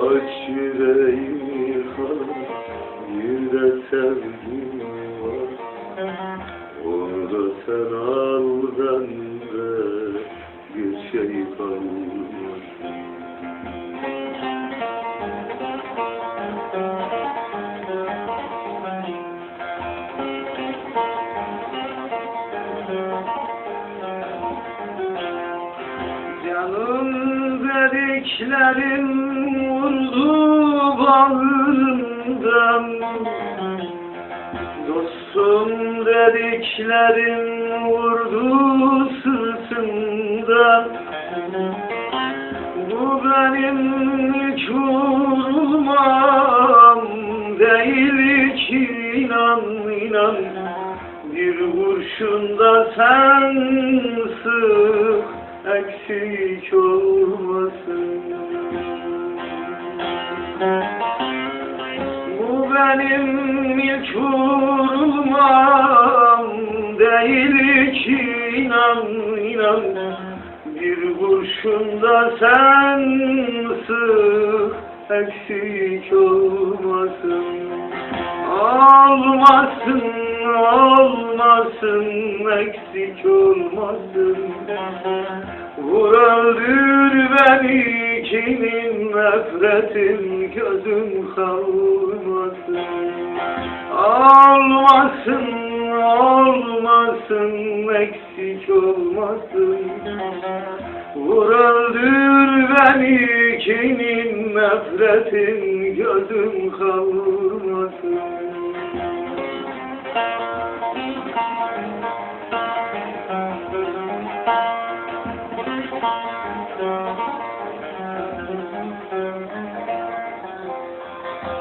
Aç yüreğimi kan Bir de sevgim var. Orada sen al bende Bir şey kalmaz Canım dediklerim vurdu bağrımdan Dostum dediklerim vurdu sırtımdan Bu benim ilk vurulmam değil ki inan inan. Bir kurşunda sen sık eksik olmasın. Bu benim ilk vurulmam değil ki inan inan. Bir kurşunda sen sık eksik olmasın. Olmasın, olmasın, eksik olmasın Vur öldür beni kimin nefretim gözüm kalmasın Olmasın, olmasın, eksik olmasın. Vur öldür beni kimin nefretim gözüm kalmasın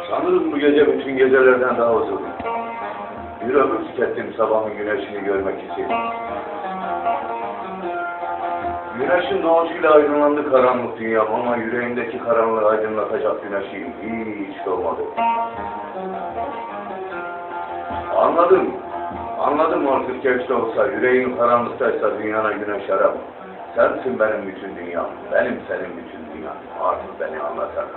Sanırım bu gece bütün gecelerden daha uzun. Bir ömür tükettim sabahın güneşini görmek için. Güneşin doğuşuyla aydınlandı karanlık dünyam ama yüreğimdeki karanlığı aydınlatacak güneşi hiç doğmadı. Anladım. Anladım artık geç de olsa, yüreğin karanlıktaysa dünyana güneş aram. Sensin benim bütün dünyam, benim senin bütün dünyam. Artık beni anlatsana.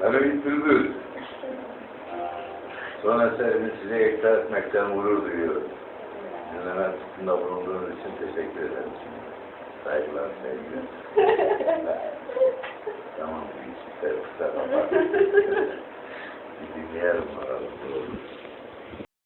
Mehmet Bülbül, son eserimi size ikna etmekten gurur duyuyorum. Dinleme tutumda bulunduğunuz için teşekkür ederim. Saygılar, sevgiler.